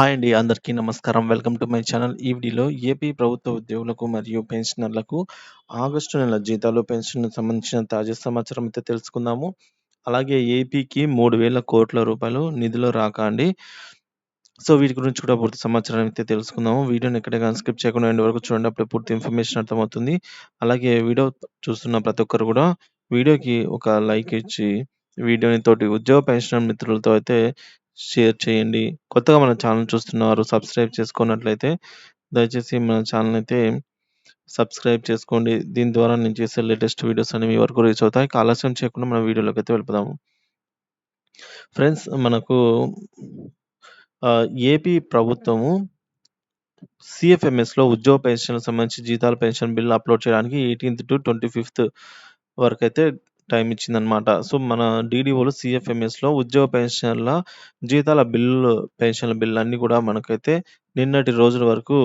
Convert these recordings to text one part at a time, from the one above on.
Hi అండి. అందరికీ నమస్కారం. Welcome to my channel. ఈ వీడియోలో ఏపీ ప్రభుత్వ ఉద్యోగులకు మరియు పెన్షనర్లకు ఆగస్టు నెల జీతాలు, పెన్షన్‌కి సంబంధించిన తాజా సమాచారం అయితే తెలుసుకుందాము. అలాగే ఏపీకి 3000 రూపాయలు నిధులు రాక అండి. సో, వీటి గురించి కూడా పూర్తి సమాచారం అయితే తెలుసుకుందాము. వీడియోని ఎక్కడ గాని స్కిప్ చేయకుండా ఎండ్ వరకు చూడండి. అప్పుడే పూర్తి ఇన్ఫర్మేషన్ అర్థమవుతుంది. అలాగే వీడియో చూస్తున్న ప్రతి ఒక్కరు కూడా వీడియోకి ఒక లైక్ ఇచ్చి వీడియోని తోటి ఉద్యోగ పెన్షనర్ మిత్రులతో అయితే షేర్ చేయండి. కొత్తగా మన ఛానల్ చూస్తున్నవారు సబ్స్క్రైబ్ చేసుకున్నట్లయితే దయచేసి మన ఛానల్ అయితే సబ్స్క్రైబ్ చేసుకోండి. దీని ద్వారా నేను చేసే లేటెస్ట్ వీడియోస్ అన్ని మీ వరకు రీచ్ అవుతాయి. ఇక ఆలస్యం చేయకుండా మనం అయితే వెళ్ళిపోదాము. ఫ్రెండ్స్ మనకు ఆహ్, ఏపీ ప్రభుత్వము సీఎఫ్ఎంఎస్‌లో ఉద్యోగ పెన్షన్ సంబంధించి జీతాలు, పెన్షన్ బిల్ అప్‌లోడ్ చేయడానికి 18-25 వరకైతే టైం ఇచ్చిందనమాట. సో, మన డీడీఓలు సిఎఫ్ఎంఎస్లో ఉద్యోగ పెన్షన్ల జీతాల బిల్లు, పెన్షన్‌ల బిల్లు అన్నీ కూడా మనకైతే నిన్నటి రోజుల వరకు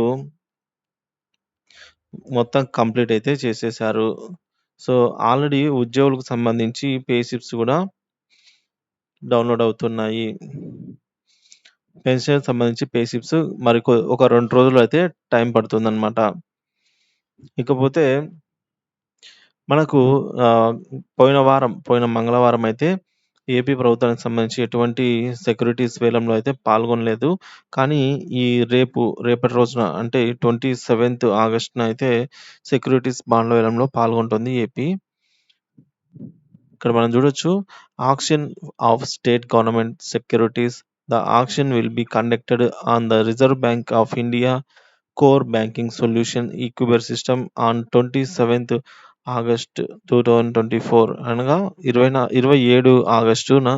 మొత్తం కంప్లీట్ అయితే చేసేశారు. సో, ఆల్రెడీ ఉద్యోగులకు సంబంధించి పే స్లిప్స్ కూడా డౌన్‌లోడ్ అవుతున్నాయి. పెన్షన్ సంబంధించి పే స్లిప్స్ మరి ఒక రెండు రోజులు అయితే టైం పడుతుందన్నమాట ఇకపోతే మనకు ఆహ్, పోయిన వారం, పోయిన మంగళవారం అయితే ఏపీ ప్రభుత్వానికి సంబంధించి ఎటువంటి సెక్యూరిటీస్ వేలంలో అయితే పాల్గొనలేదు. కానీ ఈ రేపు రేపటి రోజున అంటే 27థ్ ఆగస్ట్‌న అయితే సెక్యూరిటీస్ బాండ్ల వేలంలో పాల్గొంటుంది ఏపీ. ఇక్కడ మనం చూడొచ్చు auction of state government securities. The auction will be conducted on the Reserve Bank of India core banking solution e-Kuber system on 27థ్ August 2024 అనగా ఇరవై ఇరవై ఏడు ఆగస్టున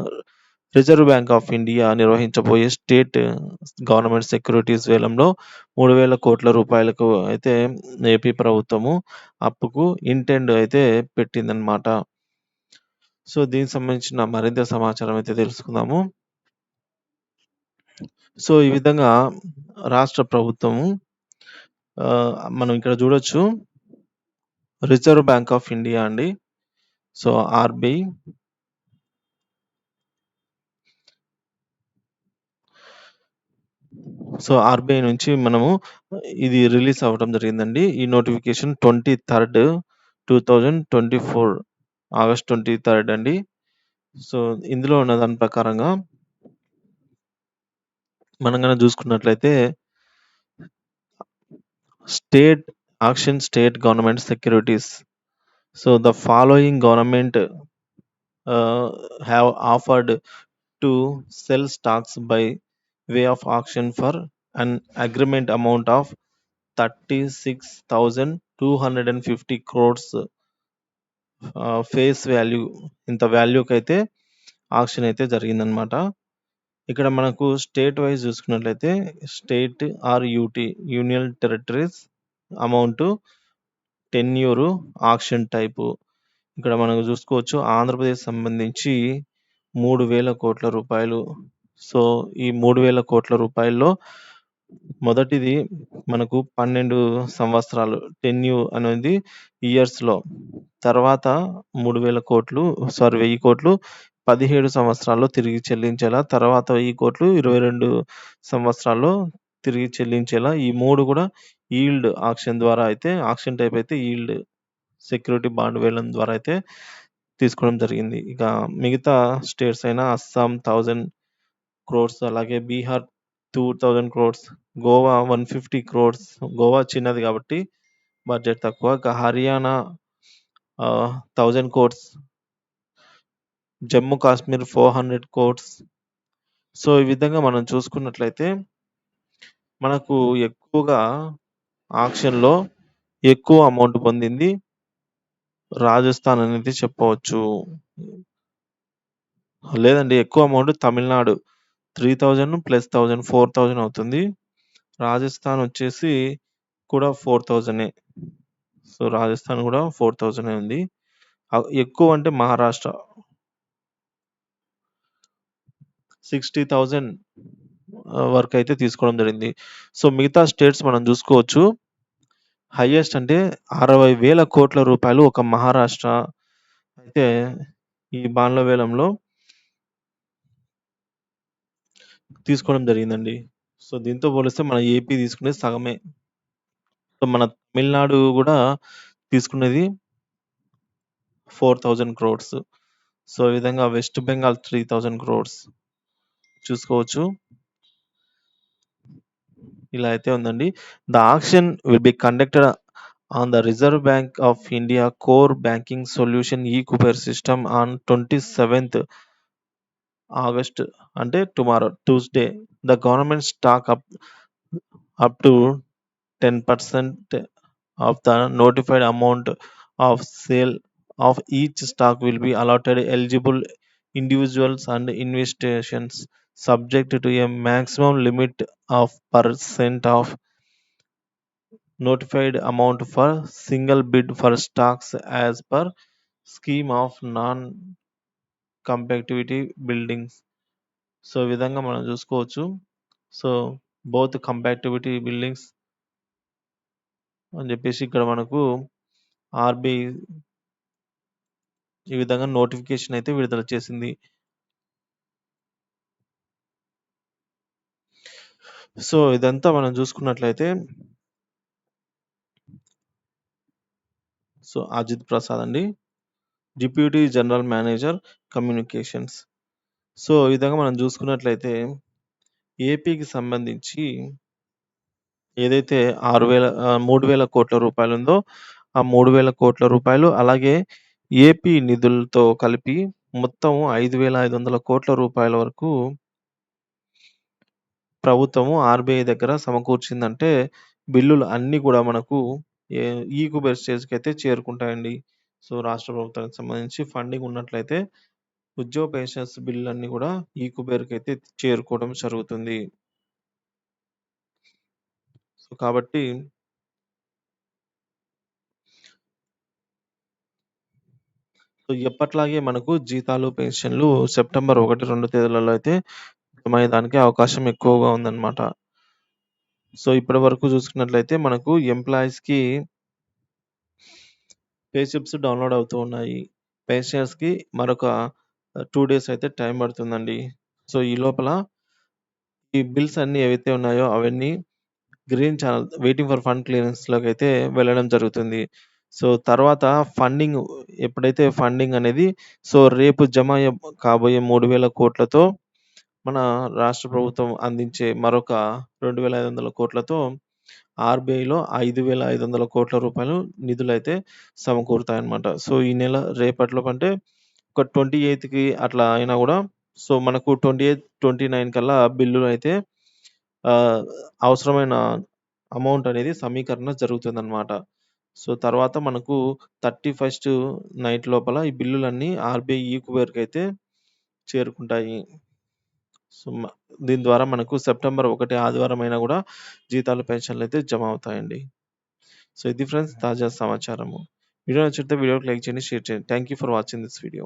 రిజర్వ్ బ్యాంక్ ఆఫ్ ఇండియా నిర్వహించబోయే స్టేట్ గవర్నమెంట్ సెక్యూరిటీస్ వేలంలో 3000 రూపాయలకు అయితే ఏపీ ప్రభుత్వము అప్పుకు ఇంటెండ్ అయితే పెట్టిందనమాట. సో, దీనికి సంబంధించిన మరింత సమాచారం అయితే తెలుసుకుందాము. సో, ఈ విధంగా రాష్ట్ర ప్రభుత్వము మనం ఇక్కడ చూడొచ్చు. రిజర్వ్ బ్యాంక్ ఆఫ్ ఇండియా అండి. సో, ఆర్‌బిఐ సో, ఆర్‌బిఐ నుంచి మనము ఇది రిలీజ్ అవ్వడం జరిగిందండి. ఈ నోటిఫికేషన్ 23 2024 ఆగస్ట్ 23 అండి. సో, ఇందులో ఉన్న దాని ప్రకారంగా మనం గనక చూసుకున్నట్లయితే state auction state government securities. So, the following government have offered to sell stocks by way of auction for an agreement amount of 36,250 crores uh, face value ఇంత వాల్యూకైతే ఆక్షన్ అయితే జరిగిందనమాట. ఇక్కడ మనకు స్టేట్ వైస్ చూసుకున్నట్లయితే state or UT union territories amount tenure auction type. ఇక్కడ మనం చూసుకోవచ్చు ఆంధ్రప్రదేశ్ సంబంధించి 3000 రూపాయలు. సో, ఈ 3000 రూపాయల్లో మొదటిది మనకు 12 సంవత్సరాలు టెన్యూ అనేది ఇయర్స్‌లో. తర్వాత 3000 సారీ 1000 17 సంవత్సరాల్లో తిరిగి చెల్లించేలా, తర్వాత 1000 22 సంవత్సరాల్లో తిరిగి చెల్లించేలా ఈ మూడు కూడా ఈల్డ్ ఆక్షన్ ద్వారా అయితే ఆక్షన్ టైప్ అయితే ఈల్డ్ సెక్యూరిటీ బాండ్ వేలం ద్వారా అయితే తీసుకోవడం జరిగింది. ఇక మిగతా స్టేట్స్ అయిన అస్సాం థౌజండ్ క్రోర్స్ అలాగే బీహార్ 2000 క్రోర్స్, గోవా 150 క్రోర్స్ గోవా చిన్నది కాబట్టి బడ్జెట్ తక్కువ. ఇక Haryana thousand crores Jammu Kashmir four hundred crores so, ఈ విధంగా మనం చూసుకున్నట్లయితే మనకు ఎక్కువగా ఆక్షన్‌లో ఎక్కువ అమౌంట్ పొందింది రాజస్థాన్ అనేది చెప్పవచ్చు. లేదండి ఎక్కువ అమౌంట్ తమిళనాడు 3000 ప్లస్ 1000 4000 అవుతుంది. రాజస్థాన్ వచ్చేసి కూడా 4000 సో, రాజస్థాన్ కూడా 4000 ఉంది. ఆహ్, ఎక్కువ అంటే మహారాష్ట్ర. 60,000 వరకు అయితే తీసుకోవడం జరిగింది. సో, మిగతా స్టేట్స్ మనం చూసుకోవచ్చు. హైయెస్ట్ అంటే 60,000 రూపాయలు ఒక మహారాష్ట్ర అయితే ఈ బాండ్ల వేలంలో తీసుకోవడం జరిగిందండి. సో, దీంతో పోలిస్తే మన ఏపీ తీసుకునేది సగమే. సో, మన తమిళనాడు కూడా తీసుకునేది ఫోర్ థౌజండ్ క్రోర్స్. సో, ఈ విధంగా వెస్ట్ బెంగాల్ 3000 క్రోర్స్. చూసుకోవచ్చు. ఇలా అయితే ఉందండి. The auction will be conducted on the Reserve Bank of India core banking solution e-Kuber system on 27థ్ August అంటే tomorrow Tuesday. The government stock up up to 10% of the notified amount of sale of each stock will be allotted eligible individuals and institutions subject to a maximum limit of percent of notified amount for single bid for stocks as per scheme of non competitive buildings. So, ఈ విధంగా మనం చూసుకోవచ్చు. So, both కంపాక్టివిటీ buildings అని చెప్పేసి ఇక్కడ మనకు RBI ఈ విధంగా నోటిఫికేషన్ అయితే విడుదల చేసింది. సో, ఇదంతా మనం చూసుకున్నట్లయితే సో, అజిత్ ప్రసాద్ అండి. Deputy general manager communications. So, ఈ విధంగా మనం చూసుకున్నట్లయితే ఏపీకి సంబంధించి ఏదైతే ఆరు వేల మూడు వేల కోట్ల రూపాయలు ఉందో ఆ మూడు వేల కోట్ల రూపాయలు అలాగే ఏపీ నిధులతో కలిపి మొత్తం 5500 కోట్ల రూపాయల వరకు ప్రభుత్వము ఆర్‌బీఐ దగ్గర సమకూర్చిందంటే బిల్లులు అన్నీ కూడా మనకు ఏ ఈ-కుబేర్ స్టేజ్‌కైతే చేరుకుంటాయండి. సో, రాష్ట్ర ప్రభుత్వానికి సంబంధించి ఫండింగ్ ఉన్నట్లయితే ఉద్యోగ పెన్షన్స్ బిల్లులన్నీ కూడా ఈ-కుబేర్‌కైతే చేరుకోవడం జరుగుతుంది. సో, కాబట్టి సో, ఎప్పట్లాగే మనకు జీతాలు, పెన్షన్‌లు సెప్టెంబర్ 1, 2 తేదీలలో అయితే జమయ్యేదానికి అవకాశం ఎక్కువగా ఉందన్నమాట. సో, ఇప్పటి వరకు చూసుకున్నట్లయితే మనకు ఎంప్లాయీస్‌కి పే స్లిప్స్ డౌన్‌లోడ్ అవుతూ ఉన్నాయి. పెన్షనర్స్‌కి మరొక 2 డేస్ అయితే టైం పడుతుందండి. సో, ఈ లోపల ఈ బిల్స్ అన్నీ ఏవైతే ఉన్నాయో అవన్నీ green channel waiting for fund క్లియరెన్స్‌లోకైతే వెళ్ళడం జరుగుతుంది. సో, తర్వాత ఫండింగ్ ఎప్పుడైతే ఫండింగ్ అనేది సో, రేపు జమ అయ్యే కాబోయే 3000 కోట్లతో మన రాష్ట్ర ప్రభుత్వం అందించే మరొక 2500 కోట్లతో ఆర్‌బీఐలో 5500 కోట్ల రూపాయలు నిధులైతే సమకూరుతాయన్నమాట. సో, ఈ నెల రేపటిలోపు అంటే ఒక 28కి అట్లా అయినా గూడా సో, మనకు 28, 29 కల్లా బిల్లులైతే ఆహ్, అవసరమైన అమౌంట్ అనేది సమీకరణ జరుగుతుందన్నమాట. సో, తర్వాత మనకు 31 నైట్ లోపల ఈ బిల్లులన్నీ ఆర్‌బీఐ ఈ-కుబేర్‌కైతే చేరుకుంటాయి. సో, దీని ద్వారా మనకు సెప్టెంబర్ ఒకటి ఆదివారం అయినా కూడా జీతాలు, పెన్షన్‌లయితే జమ అవుతాయండి. సో, ఇది ఫ్రెండ్స్ తాజా సమాచారము. వీడియో నచ్చితే వీడియోకి లైక్ చేయండి, షేర్ చేయండి. Thank you for watching this video.